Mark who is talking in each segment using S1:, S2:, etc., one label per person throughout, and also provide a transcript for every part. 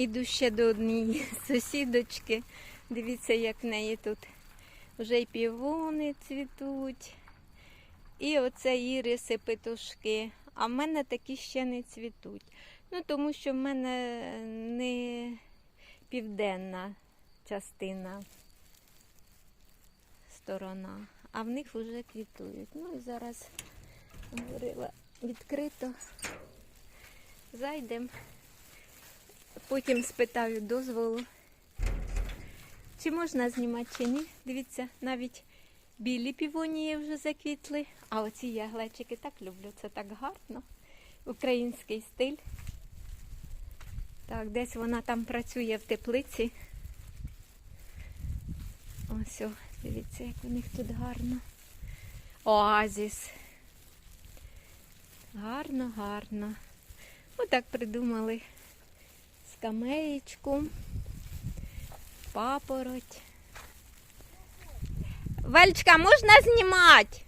S1: Іду ще до однієї сусідочки. Дивіться, як в неї тут вже й півони цвітуть. І оце іриси, петушки. А в мене такі ще не цвітуть. Ну, тому що в мене не південна частина сторона, а в них вже квітують. Ну і зараз говорила відкрито. Зайдемо. Потім спитаю дозволу. Чи можна знімати, чи ні. Дивіться, навіть білі півонії вже заквітли. А оці я глечики так люблю. Це так гарно. Український стиль. Так, десь вона там працює в теплиці. Ось, дивіться, як у них тут гарно. Оазіс. Гарно, гарно. Отак придумали скамеєчку, папороть. Вальчка, можна знімати?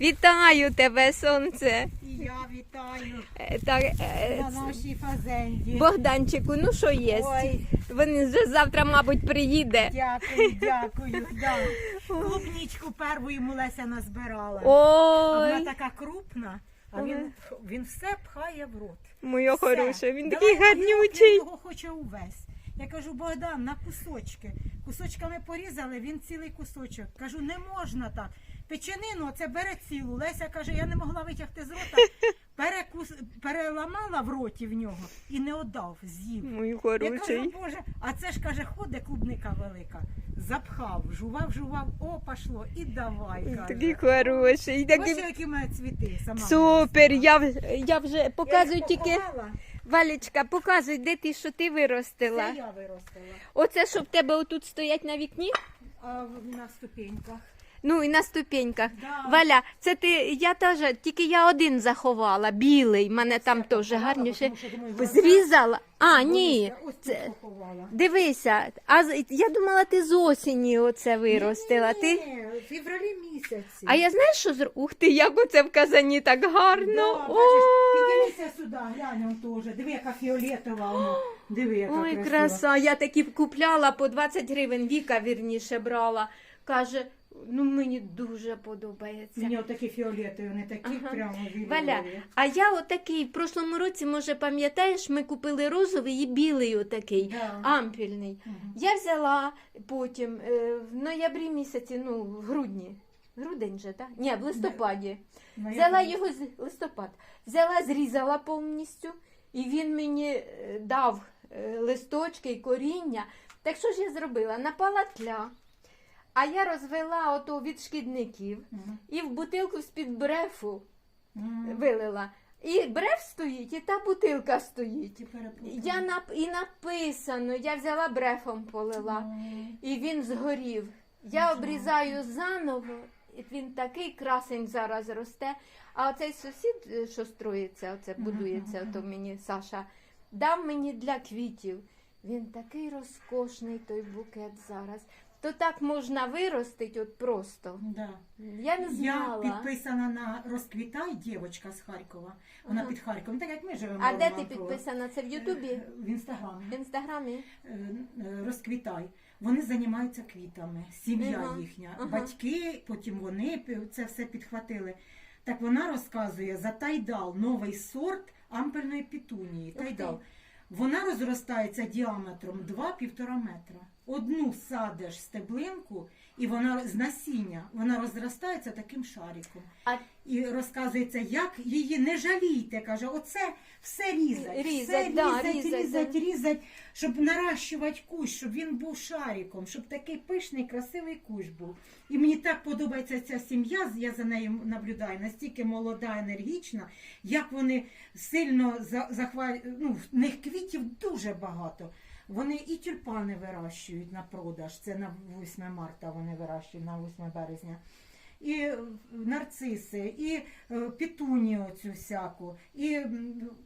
S1: Вітаю тебе, сонце.
S2: І я вітаю
S1: Е, Так, е,
S2: на нашій фазенді.
S1: Богданчику, ну що є?
S2: Ой.
S1: Він вже завтра, мабуть, приїде.
S2: Дякую, дякую. Да. Клубнічку перву йому Леся назбирала. А
S1: Ой,
S2: вона така крупна, а він, він все пхає в рот.
S1: моє хороше, він такий
S2: гаднючий. Він його хоче увесь. Я кажу, Богдан, на кусочки. Кусочками порізали, він цілий кусочок. Кажу, не можна так. Печенину це бере цілу. Леся каже, я не могла витягти з рота. Перекус... Переламала в роті в нього і не отдав, з'їв.
S1: Мій
S2: Я кажу. Боже, а це ж каже, ходить клубника велика. Запхав, жував, жував, о, пошло, і давай. Каже.
S1: Такий хороший. Такий...
S2: Ось які має цвіти. Сама
S1: Супер, я, в- я вже показую тільки.
S2: поховала,
S1: Валічка, показуй, де ти, що ти виростила.
S2: Це я виростила.
S1: Оце, що в тебе отут стоять на вікні?
S2: А в- на ступеньках.
S1: Ну і на ступеньках.
S2: Да.
S1: Валя, це ти, я теж, тільки я один заховала, білий, мене там теж гарніше. Зрізала. А, ні. Це... Дивися, а з- я думала, ти з осені оце виростила.
S2: Ні,
S1: Ти...
S2: ні, в февралі місяці.
S1: А я знаєш, що зр... Ух ти, як оце в казані так гарно.
S2: Да,
S1: Ой.
S2: піднімися сюди, глянь он теж. Диви, яка фіолетова. Диви, яка
S1: Ой,
S2: красива.
S1: краса, я такі купляла по 20 гривень, Віка вірніше брала. Каже, ну мені дуже подобається.
S2: Мені отакі фіолетові, вони такі
S1: Ага.
S2: прямо вільні.
S1: Валя, а я отакий, в прошлому році, може, пам'ятаєш, ми купили розовий і білий отакий,
S2: Да.
S1: ампільний.
S2: Мгм.
S1: Я взяла потім е, в ноябрі місяці, ну, в грудні. Грудень же, так? Ні, в листопаді.
S2: Ну,
S1: Взяла його з листопад. Взяла, зрізала повністю, і він мені е, дав е, листочки і коріння. Так що ж я зробила? Напала тля. А я розвела ото від шкідників і в бутилку з-під брефу вилила. І бреф стоїть, і та бутилка стоїть. Я нап... І написано, я взяла брефом полила, і він згорів. Я обрізаю заново, і він такий красень зараз росте. А оцей сусід, е, що строїться, оце будується, ото мені Саша, дав мені для квітів. Він такий розкошний той букет зараз. То так можна виростити от просто.
S2: Да.
S1: Я не
S2: Я підписана на розквітай, дівчинка з Харкова. Вона
S1: Ага.
S2: під Харковом, так як ми живемо.
S1: А де ти
S2: Романково.
S1: підписана? Це в Ютубі?
S2: Е, В інстаграмі.
S1: В інстаграмі?
S2: Е, е, Розквітай. Вони займаються квітами, сім'я
S1: Ага,
S2: їхня.
S1: ага.
S2: Батьки, потім вони це все підхватили. Так вона розказує за тайдал, новий сорт ампельної пітунії.
S1: Ух ти.
S2: Тайдал. Вона розростається діаметром 2-1,5 метра. Одну садиш стеблинку, і вона з насіння вона розростається таким шариком.
S1: А
S2: І розказується, як її не жалійте. Каже, оце все різать,
S1: Різать,
S2: все
S1: да,
S2: різать,
S1: різать,
S2: різать,
S1: да.
S2: різать, щоб наращувати кущ, щоб він був шариком, щоб такий пишний, красивий кущ був. І мені так подобається ця сім'я, я за нею наблюдаю, настільки молода, енергічна, як вони сильно за- захвалюють, ну, в них квітів дуже багато. Вони і тюльпани вирощують на продаж. Це на 8 марта вони вирощують, на 8 березня. І е, нарциси, і е, петунію цю всяку, і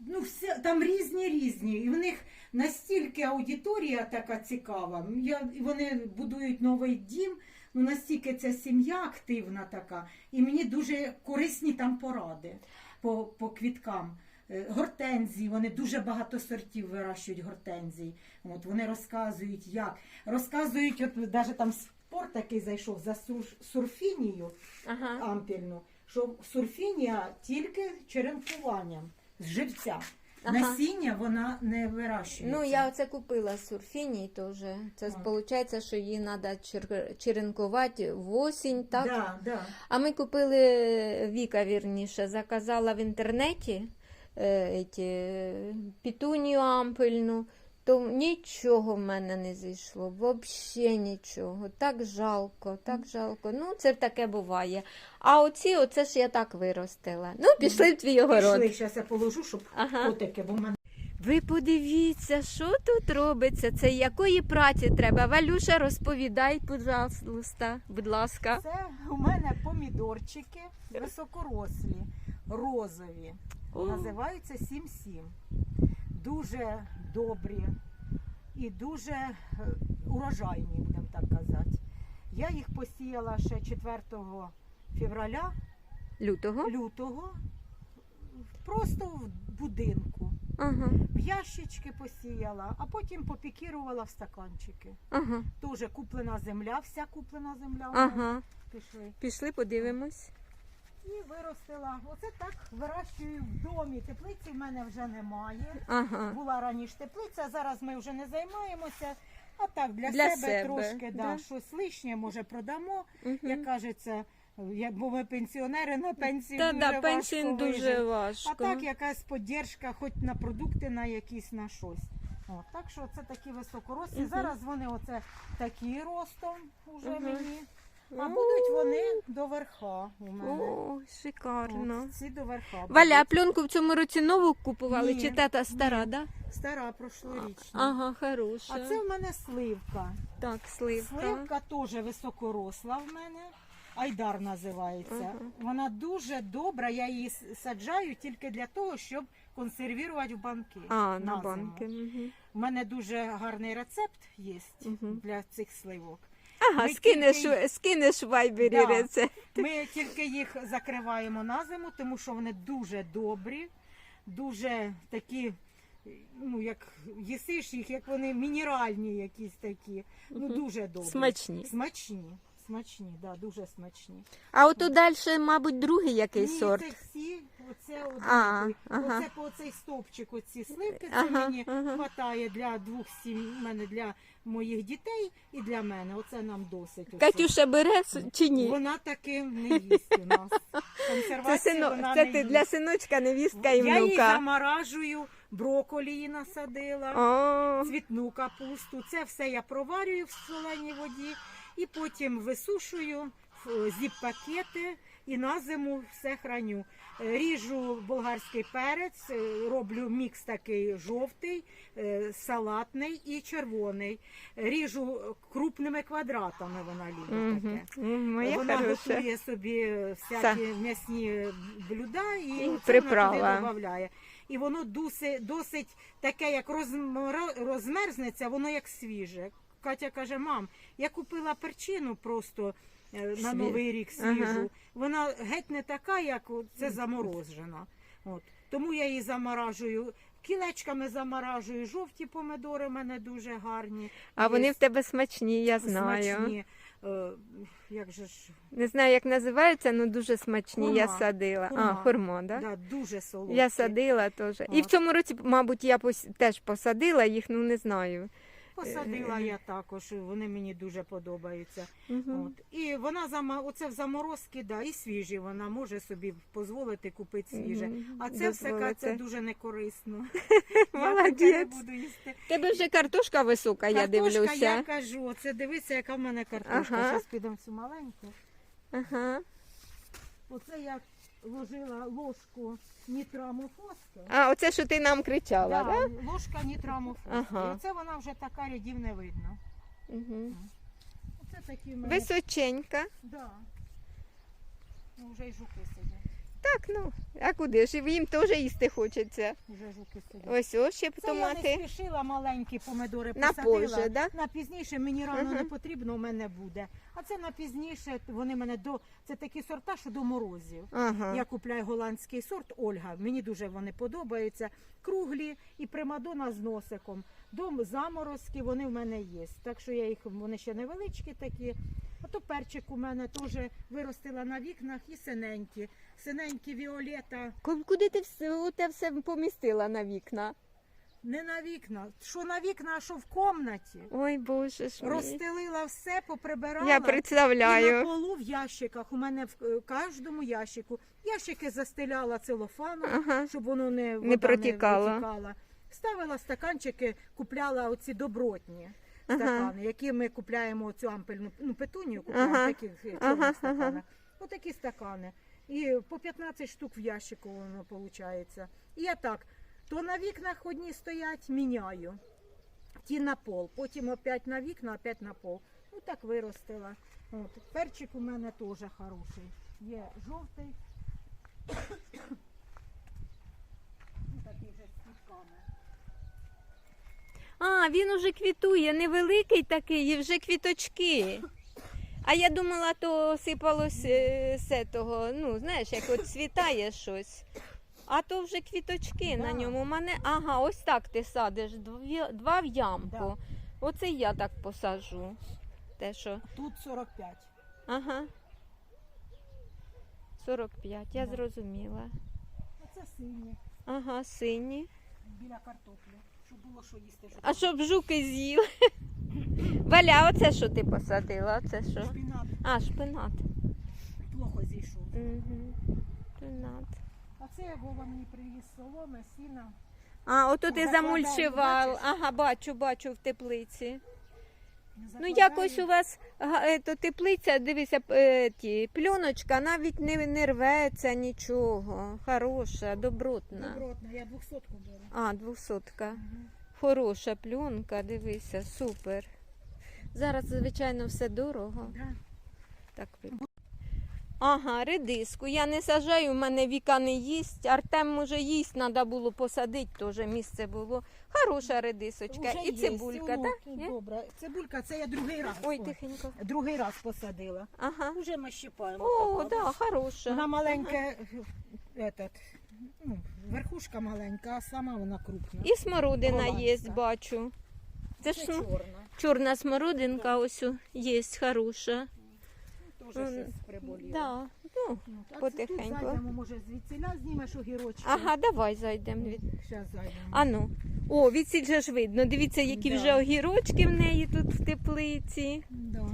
S2: ну, все, там різні різні. І в них настільки аудиторія така цікава. Я, вони будують новий дім. Ну настільки ця сім'я активна така, і мені дуже корисні там поради по, по квіткам. Е, Гортензії, вони дуже багато сортів вирощують гортензій. От вони розказують, як. Розказують, от навіть там спор такий зайшов за сурфінію
S1: Ага.
S2: ампільну, що сурфінія тільки черенкуванням з живця.
S1: Ага.
S2: Насіння вона не вирощується.
S1: Ну, я оце купила сурфіній теж. Це виходить, що її треба черенкувати в осінь, так?
S2: Да, да.
S1: А ми купили Віка, вірніше, заказала в інтернеті е, пітунію ампельну, то нічого в мене не зійшло, взагалі нічого. Так жалко, так жалко. Ну, це таке буває. А оці, оце ж я так виростила. Ну, пішли в твій огород.
S2: Пішли, зараз я положу, щоб
S1: Ага.
S2: котики, бо в мене
S1: Ви подивіться, що тут робиться. Це якої праці треба? Валюша, розповідай, пожалуйста, будь ласка.
S2: Це у мене помідорчики високорослі, розові. Називаються 7-7. Дуже добрі і дуже е, урожайні, будемо так казати. Я їх посіяла ще 4 февраля,
S1: Лютого.
S2: лютого, просто в будинку.
S1: Ага,
S2: В ящички посіяла, а потім попікірувала в стаканчики.
S1: ага,
S2: Дуже куплена земля, вся куплена земля.
S1: ага.
S2: Пішли.
S1: Пішли, подивимось.
S2: І виростила. Оце так вирощую в домі. Теплиці в мене вже немає.
S1: Ага.
S2: Була раніше теплиця, зараз ми вже не займаємося. А так, для,
S1: Для
S2: себе,
S1: себе,
S2: трошки
S1: да.
S2: да. щось лишнє, може, продамо.
S1: Мгм.
S2: Як кажеться, як бо ми пенсіонери на пенсії
S1: Та
S2: дуже
S1: да,
S2: важко
S1: дуже
S2: вижити.
S1: важко.
S2: А так якась поддержка, хоч на продукти, на якісь на щось. О, так що це такі високорослі.
S1: Мгм.
S2: Зараз вони оце такі ростом уже
S1: Мгм.
S2: мені. А будуть вони до верха у мене.
S1: О, шикарно.
S2: От, ці до верха.
S1: Валя, а пленку в цьому році нову купували?
S2: Ні,
S1: Чи тата стара,
S2: ні.
S1: да?
S2: Стара прошлорічна.
S1: Ага, хороша.
S2: А це в мене сливка.
S1: Так, сливка.
S2: Сливка теж високоросла в мене. Айдар називається.
S1: Ага.
S2: Вона дуже добра. Я її с- саджаю тільки для того, щоб консервувати в банки.
S1: А, на
S2: зиму.
S1: банки. Мгм.
S2: У мене дуже гарний рецепт є
S1: Мгм.
S2: для цих сливок.
S1: Ага,
S2: Ми
S1: скинеш,
S2: тільки-
S1: скинеш в вайбері
S2: Да.
S1: рецепт.
S2: Ми тільки їх закриваємо на зиму, тому що вони дуже добрі, дуже такі, ну як їсиш їх, як вони мінеральні якісь такі. Ну
S1: Мгм.
S2: дуже добрі.
S1: Смачні.
S2: Смачні. Смачні, да, дуже смачні.
S1: А от далі, мабуть, другий який
S2: Ні,
S1: сорт.
S2: це всі, оце один
S1: А,
S2: такий.
S1: ага.
S2: Оце по цей стовпчик, оці сливки, це
S1: Ага,
S2: мені
S1: ага.
S2: хватає для двох сімей, мене для моїх дітей і для мене. Оце нам досить. оце.
S1: Катюша бере с- чи ні?
S2: Вона таки не їсть у нас.
S1: Це, сино...
S2: вона
S1: це
S2: не
S1: ти
S2: їсть.
S1: для синочка, невістка і
S2: Я її
S1: внука.
S2: заморажую, брокколі її насадила,
S1: О,
S2: цвітну капусту. Це все я проварюю в соленій воді і потім висушую в зіп-пакети і на зиму все храню. Е, Ріжу болгарський перець, е, роблю мікс такий жовтий, е, салатний і червоний. Ріжу крупними квадратами, вона любить таке.
S1: Моя
S2: Вона
S1: хороша.
S2: готує собі всякі м'ясні блюда і,
S1: І
S2: вона туди додає. І воно досить, досить таке, як розмерзнеться, воно як свіже. Катя каже: мам, я купила перчину просто е, на Новий рік
S1: Ага.
S2: свіжу. Вона геть не така, як це заморожена. От. Тому я її заморажую. Кілечками заморажую. Жовті помидори в мене дуже гарні.
S1: А вони
S2: Є
S1: в тебе смачні, я знаю.
S2: смачні. Е, як же ж
S1: Не знаю, як називаються, але дуже смачні. Я садила.
S2: Хурма.
S1: А, хурмо, да?
S2: Да, дуже солодкі.
S1: Я садила теж. І в цьому році, мабуть, я пос... теж посадила їх, ну не знаю.
S2: Посадила я також, вони мені дуже подобаються.
S1: Угу.
S2: От. І вона зама... оце в заморозки, да, і свіжі вона може собі дозволити купити свіже. А це все ка- це дуже некорисно. Я таке не
S1: Молодець.
S2: буду їсти.
S1: Тебе вже картошка висока, я
S2: Картошка,
S1: дивлюся.
S2: я кажу, оце дивися, яка в мене картошка.
S1: Ага.
S2: Зараз підемо цю маленьку.
S1: Ага.
S2: Оце я ложила ложку нітрамофосу.
S1: А, оце, що ти нам кричала, так? Да?
S2: ложка нітрамофосу.
S1: Ага.
S2: І оце вона вже така рядів не видно.
S1: Угу.
S2: Оце такі в мене.
S1: Височенька.
S2: Да. Ну, вже й жуки сидять.
S1: Так, ну, а куди ж? Їм теж їсти хочеться.
S2: Вже жуки сидять.
S1: Ось ось ще
S2: Це я не
S1: томати.
S2: спішила маленькі помидори
S1: На
S2: посадила.
S1: позже, да?
S2: На пізніше мені рано не потрібно, у мене буде. А це на пізніше, вони мене до це такі сорта, що до морозів.
S1: Ага.
S2: Я купляю голландський сорт Ольга. Мені дуже вони подобаються. Круглі і примадона з носиком. Дом заморозки, вони в мене є. Так що я їх вони ще невеличкі такі. А то перчик у мене теж виростила на вікнах і синенькі. Синенькі Віолета.
S1: Куди ти все, те все помістила на вікна?
S2: Не на вікна. Що на вікна, а що в комнаті.
S1: Ой, боже ж мій.
S2: Розстелила все, поприбирала.
S1: Я
S2: І на
S1: представляю.
S2: полу в ящиках. У мене в е, кожному ящику. Ящики застеляла целофаном,
S1: Ага.
S2: щоб воно не, вода
S1: Не протікало.
S2: Протікала. Ставила стаканчики, купляла оці добротні. Стакани, які ми купляємо цю ампельну ну, петунію, купляємо
S1: Ага.
S2: в таких е, чорних стаканах. Отакі стакани. І по 15 штук в ящику воно виходить. І я так, то на вікнах одні стоять, міняю. Ті на пол, потім опять на вікна, опять на пол. Ну так виростила. От. Перчик у мене теж хороший. Є жовтий. Ну, Такий вже з квітками.
S1: А, він уже квітує, невеликий такий, і вже квіточки. А я думала, то сипалось е, з того, ну, знаєш, як от цвітає щось. А то вже квіточки на ньому. У мене, ага, ось так ти садиш, два в ямку.
S2: Да.
S1: Оце я так посаджу. Те, що.
S2: Тут 45.
S1: Ага. 45, я
S2: Да.
S1: зрозуміла.
S2: Оце сині,
S1: Ага, сині.
S2: біля картоплі. Щоб було що їсти. Щоб
S1: А щоб жуки з'їли. Валя, оце що ти посадила? Оце що?
S2: шпінат
S1: А, шпинат.
S2: плохо зійшов.
S1: Угу. Шпинат.
S2: А це Вова мені привіз соломи, сіна.
S1: А, ото ти
S2: Закладаю,
S1: замульчував.
S2: бачиш?
S1: Ага, бачу, бачу в теплиці. Ну якось у вас то теплиця, дивися, е, ті, пленочка навіть не, не рветься нічого. Хороша, добротна.
S2: Добротна, я 200 беру.
S1: А, двохсотка.
S2: Угу.
S1: Хороша пленка, дивися, супер. Зараз, звичайно, все дорого.
S2: Да.
S1: Так. Ага, редиску. Я не сажаю, в мене віка не їсть. Артем може їсть, треба було посадити, теж місце було. Хороша редисочка.
S2: Уже
S1: І
S2: є,
S1: цибулька, так?
S2: Добре. Цибулька, це я другий раз.
S1: Ой, тихенько.
S2: Другий раз посадила.
S1: Ага.
S2: Уже ми щипаємо.
S1: О,
S2: тако.
S1: да, хороша.
S2: Вона маленька, этот, ну, верхушка маленька, а сама вона крупна.
S1: І смородина є, бачу. Це ж см-
S2: чорна.
S1: чорна смородинка ось о, є, хороша.
S2: Теж щось приболіло.
S1: Да. Ну,
S2: Ну, а це
S1: потихеньку.
S2: Зайдемо, може, звідсіля знімеш огірочки.
S1: ага, давай зайдемо. Від...
S2: Зараз зайдемо.
S1: А ну. О, відсіль же ж видно. Дивіться, які
S2: Да.
S1: вже огірочки в неї тут в теплиці.
S2: Да,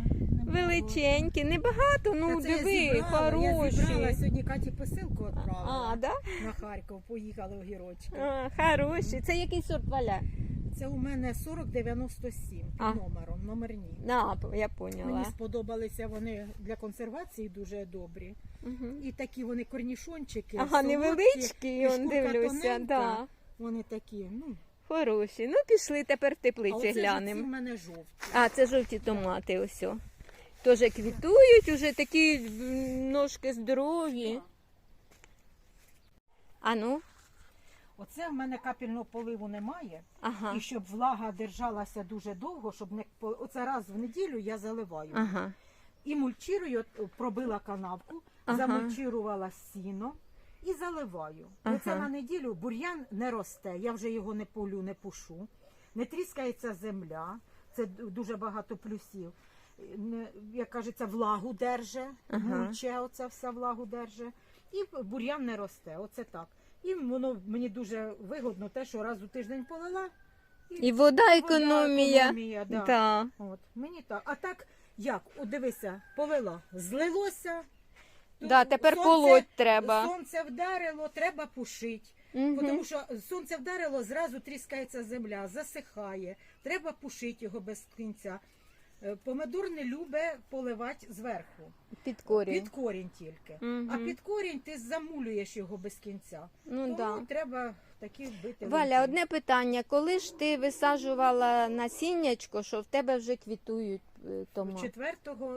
S1: Величенькі, небагато, ну
S2: Та це я
S1: диви,
S2: зібрала, Я
S1: хороші.
S2: зібрала, сьогодні Каті посилку відправила
S1: А, да?
S2: на Харків, поїхали огірочки.
S1: А, хороші. Це який сорт валя?
S2: Це у мене 4097 під
S1: А.
S2: номером, номерні.
S1: А, я поняла.
S2: Мені сподобалися вони для консервації дуже добрі.
S1: Угу.
S2: І такі вони корнішончики.
S1: Ага,
S2: солодкі,
S1: невеличкі, он дивлюся,
S2: тоненька.
S1: да.
S2: Вони такі, ну,
S1: Хороші. Ну, пішли тепер в
S2: а
S1: теплиці
S2: ж ці в мене жовті.
S1: А, це жовті томати, ось. Теж квітують, уже такі ножки здорові. А ну,
S2: Оце в мене капельного поливу немає.
S1: ага,
S2: І щоб влага держалася дуже довго, щоб не по- оце раз в неділю я заливаю.
S1: ага.
S2: І мульчирую, от, пробила канавку,
S1: Ага.
S2: замульчирувала сіно і заливаю.
S1: Ага.
S2: Оце на неділю бур'ян не росте, я вже його не полю, не пушу. Не тріскається земля, це дуже багато плюсів. Не, як кажеться, влагу держе,
S1: Ага.
S2: мульче, оце вся влагу держе. І бур'ян не росте, оце так. І воно мені дуже вигодно те, що раз у тиждень полила.
S1: І вода економія.
S2: економія, да.
S1: Да.
S2: От, мені так. А так, як? От дивися, полила, злилося. Тут
S1: Да, тепер
S2: сонце-
S1: полоть треба.
S2: Сонце вдарило, треба пушити.
S1: Угу.
S2: Тому що сонце вдарило, зразу тріскається земля, засихає. Треба пушити його без кінця. Е, Помидор не любить поливати зверху,
S1: Під корінь.
S2: під корінь тільки.
S1: Угу.
S2: А під корінь ти замулюєш його без кінця.
S1: Ну
S2: Тому
S1: да.
S2: треба такі вбити.
S1: Валя, одне питання. Коли ж ти висаджувала насіннячко, що в тебе вже квітують е, тому
S2: 4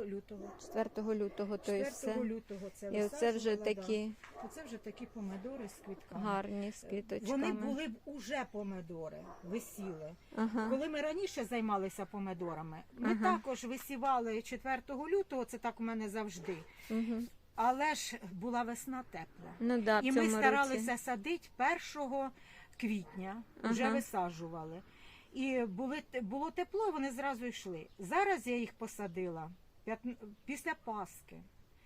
S2: лютого.
S1: 4 лютого, то
S2: 4
S1: все.
S2: лютого це
S1: І оце вже
S2: висаджувала, да.
S1: такі
S2: Оце вже такі помидори з квітками.
S1: гарні з квіточками.
S2: Вони були б уже помидори, висіли.
S1: Ага.
S2: Коли ми раніше займалися помидорами, ми
S1: Ага.
S2: також висівали 4 лютого, це так у мене завжди.
S1: Угу.
S2: Але ж була весна тепла.
S1: Ну да, в
S2: І
S1: цьому
S2: ми
S1: році.
S2: старалися садити 1 квітня, вже
S1: Ага.
S2: висаджували. І були, було тепло, вони зразу йшли. Зараз я їх посадила п'ятн- після Пасхи.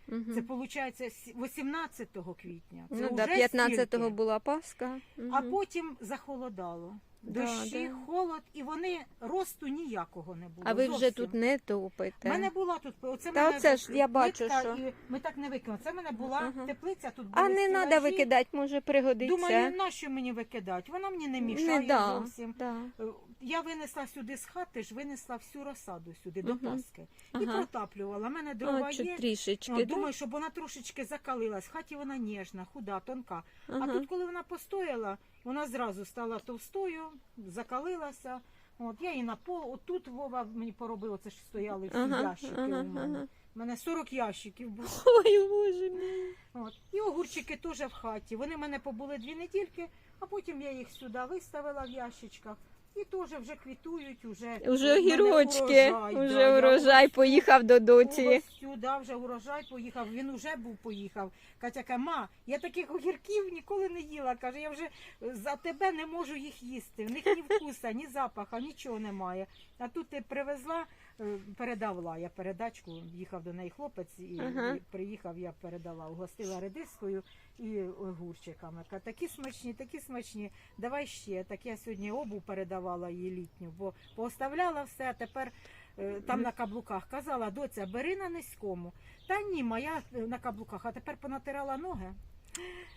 S1: Мгм.
S2: Це виходить 18 квітня. Це
S1: Ну
S2: вже
S1: да, 15-го
S2: стільки.
S1: була Пасха.
S2: А потім захолодало. Дощі,
S1: да.
S2: холод, і вони росту ніякого не було.
S1: А ви вже
S2: зовсім.
S1: тут не
S2: У
S1: топите.
S2: мене була тут оце
S1: Та
S2: мене
S1: оце ж я бачу, що-
S2: і ми так не викинули. Це в мене була
S1: Ага.
S2: теплиця, тут
S1: А
S2: не
S1: не треба викидати, може пригодиться.
S2: Думаю, нащо мені викидати? Вона мені не мішає
S1: не да,
S2: зовсім.
S1: да.
S2: Я винесла сюди з хати, ж винесла всю розсаду сюди до
S1: Мгм.
S2: Паски. І
S1: Ага.
S2: протаплювала. У мене дрова
S1: А,
S2: є.
S1: трішечки. Да?
S2: думаю, щоб вона трошечки закалилась. В хаті вона ніжна, худа, тонка. А
S1: Ага.
S2: тут, коли вона постояла, вона зразу стала товстою, закалилася. От я її на пол, от тут Вова мені поробив, оце ж стояли всі
S1: Ага,
S2: ящики
S1: ага,
S2: у мене.
S1: ага.
S2: У мене 40 ящиків було.
S1: Ой, боже мій.
S2: От. І огурчики теж в хаті. Вони в мене побули дві недільки, а потім я їх сюди виставила в ящичках. І теж вже квітують, уже,
S1: Уже
S2: гірочки
S1: огірочки,
S2: да,
S1: урожай поїхав до доці.
S2: Да, вже урожай поїхав, він уже був поїхав. Катя каже, ма, я таких огірків ніколи не їла. Каже, я вже за тебе не можу їх їсти. В них ні вкуса, ні запаха, нічого немає. А тут ти привезла, е, передавала. Я передачку, їхав до неї хлопець і,
S1: Ага.
S2: і приїхав, я передала, угостила редискою і огурчиками. Такі смачні, такі смачні. Давай ще. Так я сьогодні обу передавала їй літню, бо пооставляла все, а тепер е, там на каблуках казала, доця, бери на низькому. Та ні, моя е, на каблуках, а тепер понатирала ноги.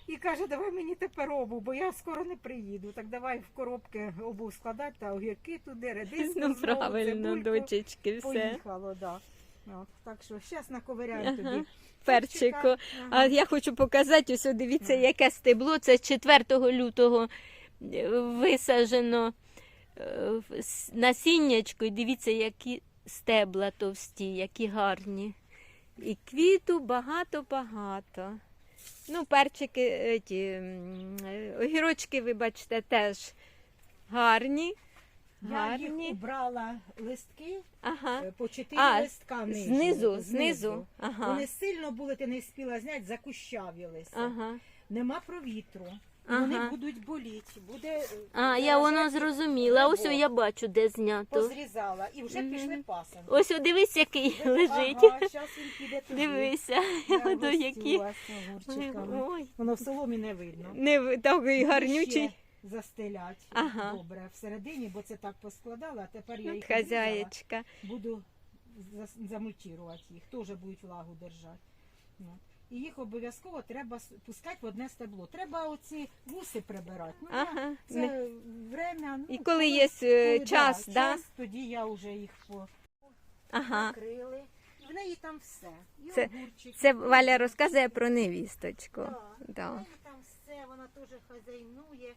S2: І каже, давай мені тепер обу, бо я скоро не приїду. Так давай в коробки обув складати та огірки туди, редиску,
S1: Ну
S2: знову,
S1: правильно,
S2: цибульку.
S1: дочечки, все.
S2: Поїхало, да. От, так що зараз наковиряю
S1: Ага.
S2: тоді.
S1: Перчику.
S2: Ага.
S1: А я хочу показати, ось о, дивіться,
S2: Ага.
S1: яке стебло. Це 4 лютого е, висаджено е, в с- насіннячко. І дивіться, які стебла товсті, які гарні. І квіту багато-багато. Ну, перчики, е, ті, е, огірочки, вибачте, теж гарні.
S2: Я
S1: Гарні.
S2: їх убрала листки
S1: Ага.
S2: е, по чотири
S1: А,
S2: листка нижні,
S1: Знизу, знизу. Ага.
S2: Вони сильно були, ти не спіла зняти, закущавілися.
S1: Ага.
S2: Нема провітру.
S1: Ага.
S2: Вони будуть боліти. Буде е,
S1: А, я воно зрозуміла. Ось о, я бачу, де знято.
S2: позрізала і вже
S1: Мгм.
S2: пішли пасенки.
S1: Ось о, дивись, який лежить.
S2: Ага, щас він піде туди.
S1: Дивися,
S2: Я гостю
S1: які.
S2: вас огурчиками.
S1: Ой,
S2: Воно в соломі не видно.
S1: не в- такий гарнючий.
S2: ще Застелять
S1: Ага.
S2: добре всередині, бо це так поскладала, а тепер я їх обрізала.
S1: хазяєчка.
S2: буду зас- їх, теж будуть влагу держати. Ну. І їх обов'язково треба пускати в одне стебло. Треба оці вуси прибирати. Ну, я-
S1: Ага.
S2: це
S1: Не-
S2: время. Ну,
S1: І коли є е,
S2: коли,
S1: час, да?
S2: час, тоді я вже їх
S1: Ага.
S2: покрили. І в неї там все. І
S1: Це-
S2: огурчики,
S1: Це Валя розказує про невісточку.
S2: Да. В
S1: Да.
S2: неї там все, вона теж хазяйнує,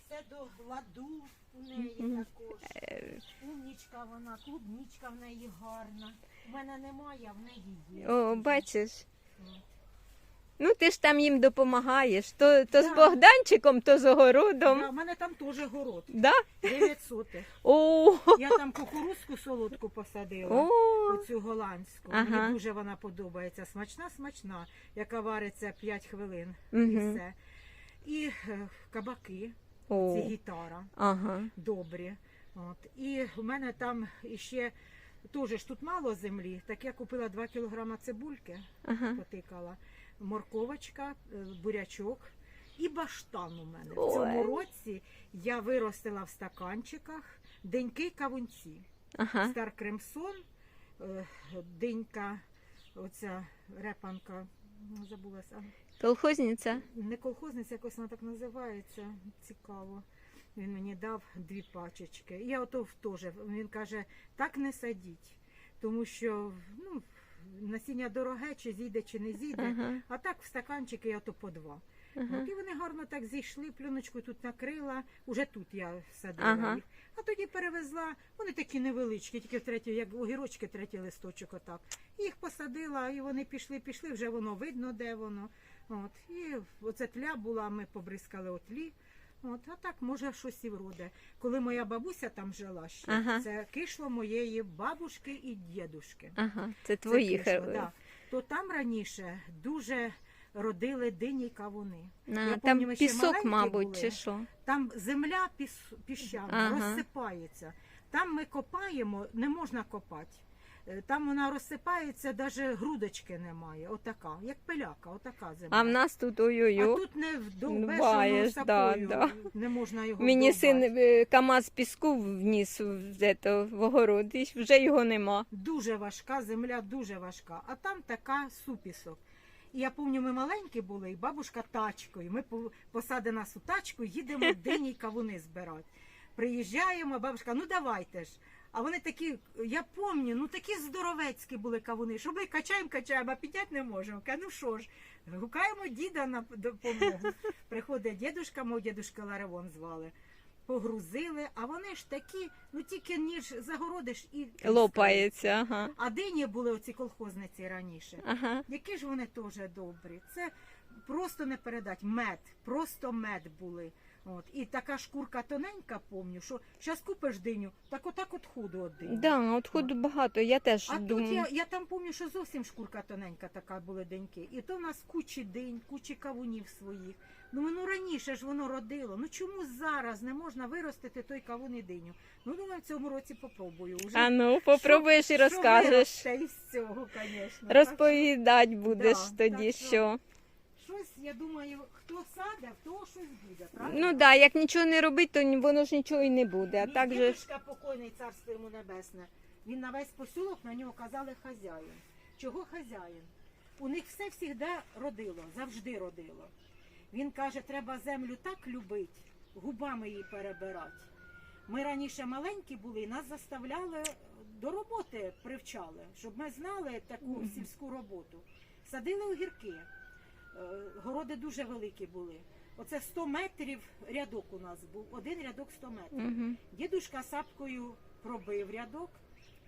S2: все до ладу у неї також.
S1: Е,
S2: Умнічка вона, клубнічка в неї гарна. У мене немає, а в неї є.
S1: О, бачиш.
S2: Ну.
S1: Ну ти ж там їм допомагаєш. То, то з
S2: Да.
S1: Богданчиком, то з огородом.
S2: Да, у мене там теж город.
S1: Да?
S2: 900.
S1: О,
S2: Я там кукурузку солодку посадила.
S1: о,
S2: Оцю голландську.
S1: Ага.
S2: Мені дуже вона подобається. Смачна, смачна, яка вариться 5 хвилин. І
S1: Мгм.
S2: все. І е, кабаки,
S1: о.
S2: це гітара.
S1: Ага.
S2: добрі. От. І в мене там іще теж ж тут мало землі, так я купила 2 кілограма цибульки,
S1: Ага.
S2: потикала, морковочка, е, бурячок і баштан у мене. В цьому році я виростила в стаканчиках деньки кавунці.
S1: Ага.
S2: Стар Кремсон, е, денька, оця репанка, ну, забулася.
S1: Колхозниця.
S2: Не колхозниця, якось вона так називається. Цікаво. Він мені дав дві пачечки. Я ото теж. Він каже, так не садіть, тому що ну, насіння дороге, чи зійде, чи не зійде.
S1: Ага.
S2: А так в стаканчики я то по два.
S1: Ага.
S2: От, і вони гарно так зійшли, плюночку тут накрила. Уже тут я садила
S1: Ага.
S2: їх. А тоді перевезла. Вони такі невеличкі, тільки в третій, як огірочки, третій листочок отак. Їх посадила, і вони пішли, пішли, вже воно видно, де воно. От. І оце тля була, ми побризкали отлі. От, а так, може, щось і вроде. Коли моя бабуся там жила ще,
S1: Ага.
S2: це кишло моєї бабушки і дідушки.
S1: Ага, це
S2: Це
S1: твої.
S2: кишло, да. То там раніше дуже родили дині й кавуни.
S1: А,
S2: Я
S1: там
S2: помню,
S1: пісок, мабуть,
S2: були.
S1: чи що?
S2: Там земля піс... піщана,
S1: Ага.
S2: розсипається. Там ми копаємо, не можна копати. Е, Там вона розсипається, навіть грудочки немає. Отака, як пиляка, отака земля.
S1: А в нас тут
S2: А
S1: ой-ой-ой.
S2: тут не вдовбеш, воно
S1: да, да.
S2: не можна його
S1: Мені
S2: вдовбати.
S1: син е, КАМАЗ піску вніс в, ето, в огород, і вже його нема.
S2: Дуже важка, земля дуже важка. А там така супісок. І я пам'ятаю, ми маленькі були, і бабушка тачкою. Ми по- посади нас у тачку, їдемо дині й кавуни збирати. Приїжджаємо, бабушка, ну давайте ж. А вони такі, я пам'ятаю, ну такі здоровецькі були кавуни, що ми качаємо, качаємо, а підняти не можемо. Ка, ну що ж, гукаємо діда на допомогу. Приходить дідушка, мого дідушка Ларивон звали. Погрузили, а вони ж такі, ну тільки ніж загородиш і.
S1: Лопається, ага.
S2: А дині були оці колхозниці раніше.
S1: Ага.
S2: Які ж вони теж добрі. Це просто не передать. Мед, просто мед були. От. І така шкурка тоненька, помню, що зараз купиш диню, так отак от худу от дині.
S1: Да, от ходу багато, я теж
S2: А тут я, я там пам'ятаю, що зовсім шкурка тоненька така були деньки. І то в нас кучі динь, кучі кавунів своїх. Ну ну раніше ж воно родило. Ну чому зараз не можна виростити той кавун і диню? Ну думаю, в цьому році попробую. Уже
S1: А ну, попробуєш і
S2: що
S1: розкажеш.
S2: виросте із цього, звісно.
S1: Розповідать будеш
S2: Да,
S1: тоді,
S2: що-
S1: що.
S2: Щось, я думаю, хто саде, в того щось буде, правда?
S1: Ну так, да, як нічого не робить, то воно ж нічого і не буде. А
S2: Мій
S1: так же ж.
S2: дідушка покойний царство йому небесне. Він на весь посілок на нього казали хазяїн. Чого хазяїн? У них все завжди родило, завжди родило. Він каже, треба землю так любити, губами її перебирати. Ми раніше маленькі були, і нас заставляли до роботи привчали, щоб ми знали таку сільську роботу. Садили огірки. Е, Городи дуже великі були. Оце 100 метрів рядок у нас був. Один рядок 100 метрів.
S1: Угу.
S2: Дідушка сапкою пробив рядок,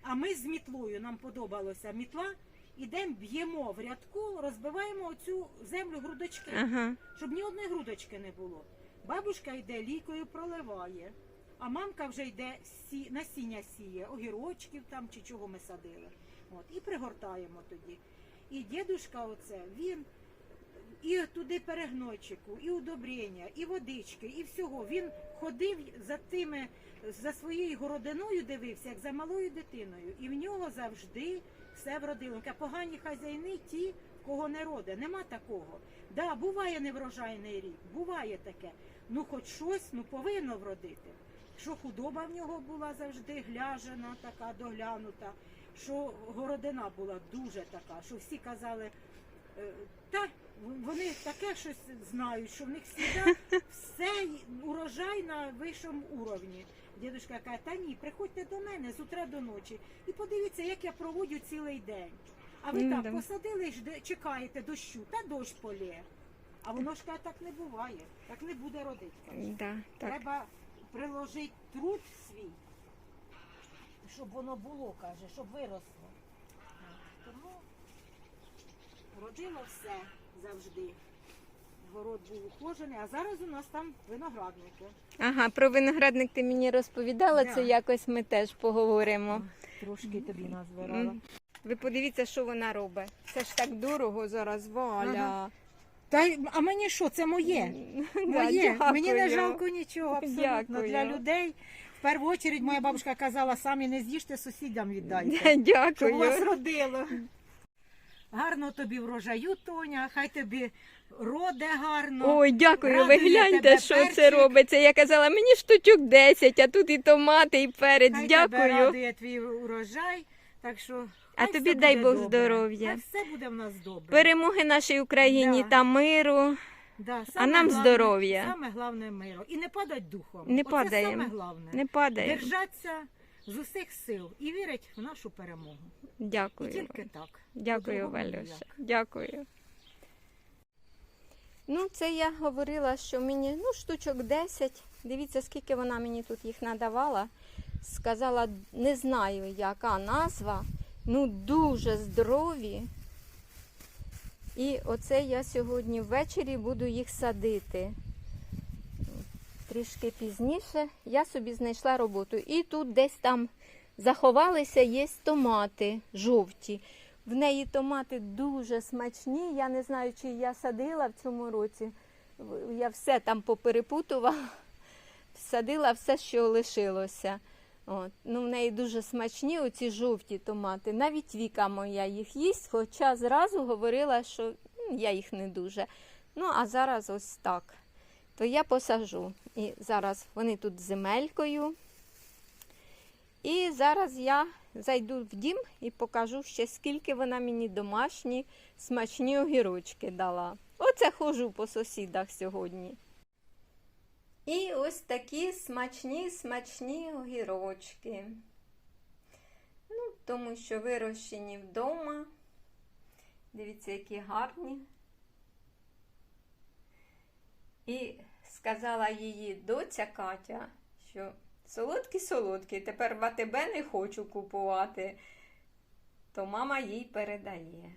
S2: а ми з мітлою, нам подобалося мітла, ідемо, б'ємо в рядку, розбиваємо оцю землю грудочки,
S1: Ага.
S2: щоб ні одної грудочки не було. Бабушка йде лікою проливає, а мамка вже йде сі... насіння сіє, огірочків там чи чого ми садили. От, і пригортаємо тоді. І дідушка оце, він і туди перегнойчику, і удобрення, і водички, і всього. Він ходив за тими, за своєю городиною дивився, як за малою дитиною. І в нього завжди все вродило. Погані хазяїни ті, кого не роде. Нема такого. Да, буває неврожайний рік, буває таке. Ну, хоч щось, ну повинно вродити. Що худоба в нього була завжди гляжена, така доглянута, що городина була дуже така, що всі казали, е, та вони таке щось знають, що в них завжди все урожай на вищому уровні. Дідушка каже, та ні, приходьте до мене з утра до ночі і подивіться, як я проводжу цілий день. А ви так посадили, чекаєте дощу, та дощ полє. А воно ж каже, так не буває, так не буде родити. каже.
S1: Да, так.
S2: Треба приложити труд свій, щоб воно було, каже, щоб виросло. Тому родило все завжди. Город був ухожений, а зараз у нас там виноградники.
S1: Ага, про виноградник ти мені розповідала,
S2: Да.
S1: це якось ми теж поговоримо.
S2: Трошки тобі назбирала.
S1: Ви подивіться, що вона робить. Це ж так дорого зараз, Валя.
S2: Ага. Та а мені що, це моє?
S1: Да,
S2: Моє. Мені не жалко нічого, абсолютно.
S1: Дякую.
S2: Для людей. В першу чергу моя бабушка казала, самі не з'їжте, сусідям віддайте. Щоб у вас
S1: Дякую.
S2: родило. Гарно тобі врожаю, Тоня, хай тобі роде гарно.
S1: Ой, дякую, ви гляньте, що
S2: перчик.
S1: це робиться. Я казала, мені штучок 10, а тут і томати, і перець.
S2: хай тебе
S1: Дякую.
S2: радує твій урожай. Так що,
S1: А тобі дай Бог
S2: добре.
S1: здоров'я.
S2: Все буде в нас добре.
S1: Перемоги нашій Україні
S2: Да.
S1: та миру.
S2: Да,
S1: А нам
S2: главне-
S1: здоров'я.
S2: Саме головне миру. І не падать духом.
S1: Не
S2: Оце
S1: падаємо.
S2: саме головне.
S1: Не падає.
S2: Держаться з усіх сил і вірять в нашу перемогу. І
S1: Дякую.
S2: тільки так.
S1: Дякую, Валюша. Дякую. Ну, це я говорила, що мені ну, штучок 10. Дивіться, скільки вона мені тут їх надавала. Сказала, не знаю, яка назва. Ну, дуже здорові. І оце я сьогодні ввечері буду їх садити. Трішки пізніше я собі знайшла роботу. І тут десь там заховалися є томати жовті. В неї томати дуже смачні. Я не знаю, чи я садила в цьому році. Я все там поперепутувала, садила все, що лишилося. От. Ну, в неї дуже смачні оці жовті томати. Навіть Віка моя їх їсть, хоча зразу говорила, що я їх не дуже. Ну, а зараз ось так. То я посажу. І зараз вони тут земелькою. І зараз я зайду в дім і покажу ще, скільки вона мені домашні смачні огірочки дала. Оце хожу по сусідах сьогодні. І ось такі смачні, смачні огірочки. Ну, тому що вирощені вдома. Дивіться, які гарні. І сказала її доця Катя, що солодкі-солодкі, тепер в АТБ не хочу купувати, то мама їй передає.